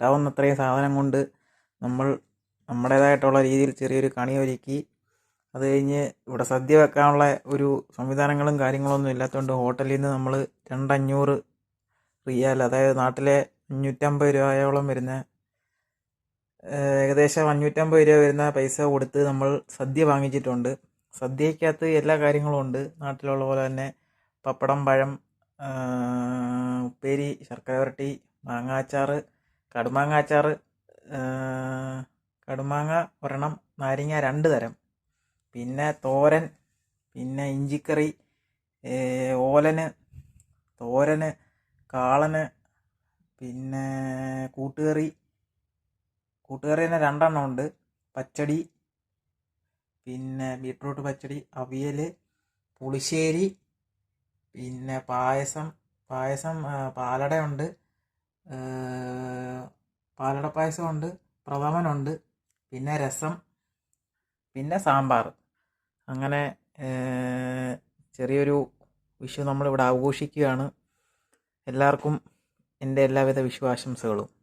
കിട്ടാവുന്ന അത്രയും സാധനം കൊണ്ട് നമ്മൾ നമ്മുടേതായിട്ടുള്ള രീതിയിൽ ചെറിയൊരു കണി ഒരുക്കി അത് കഴിഞ്ഞ് ഇവിടെ സദ്യ വെക്കാനുള്ള ഒരു സംവിധാനങ്ങളും കാര്യങ്ങളൊന്നും ഇല്ലാത്തതുകൊണ്ട് ഹോട്ടലിൽ നിന്ന് നമ്മൾ രണ്ടഞ്ഞൂറ് റിയാൽ അതായത് നാട്ടിലെ അഞ്ഞൂറ്റമ്പത് രൂപയോളം വരുന്ന ഏകദേശം അഞ്ഞൂറ്റമ്പത് രൂപ വരുന്ന പൈസ കൊടുത്ത് നമ്മൾ സദ്യ വാങ്ങിച്ചിട്ടുണ്ട്. സദ്യക്കകത്ത് എല്ലാ കാര്യങ്ങളും ഉണ്ട്. നാട്ടിലുള്ള പോലെ തന്നെ പപ്പടം പഴം ഉപ്പേരി ശർക്കര വരട്ടി മാങ്ങാച്ചാറ് കടുമാങ്ങാച്ചാറ് അച്ചാർ കടുമാങ്ങ ഒരെണ്ണം നാരങ്ങ രണ്ട് തരം. പിന്നെ തോരൻ പിന്നെ ഇഞ്ചിക്കറി ഓലന് തോരന് കാളന് പിന്നെ കൂട്ടുകറി. കൂട്ടുകറി തന്നെ രണ്ടെണ്ണം ഉണ്ട്. പച്ചടി പിന്നെ ബീട്രൂട്ട് പച്ചടി അവിയൽ പുളിശ്ശേരി പിന്നെ പായസം. പായസം പാലടയുണ്ട് പാലട പായസമുണ്ട് പ്രഥമനുണ്ട് പിന്നെ രസം പിന്നെ സാമ്പാർ. അങ്ങനെ ചെറിയൊരു വിഷു നമ്മളിവിടെ ആഘോഷിക്കുകയാണ്. എല്ലാവർക്കും എന്റെ എല്ലാവിധ വിഷു ആശംസകളും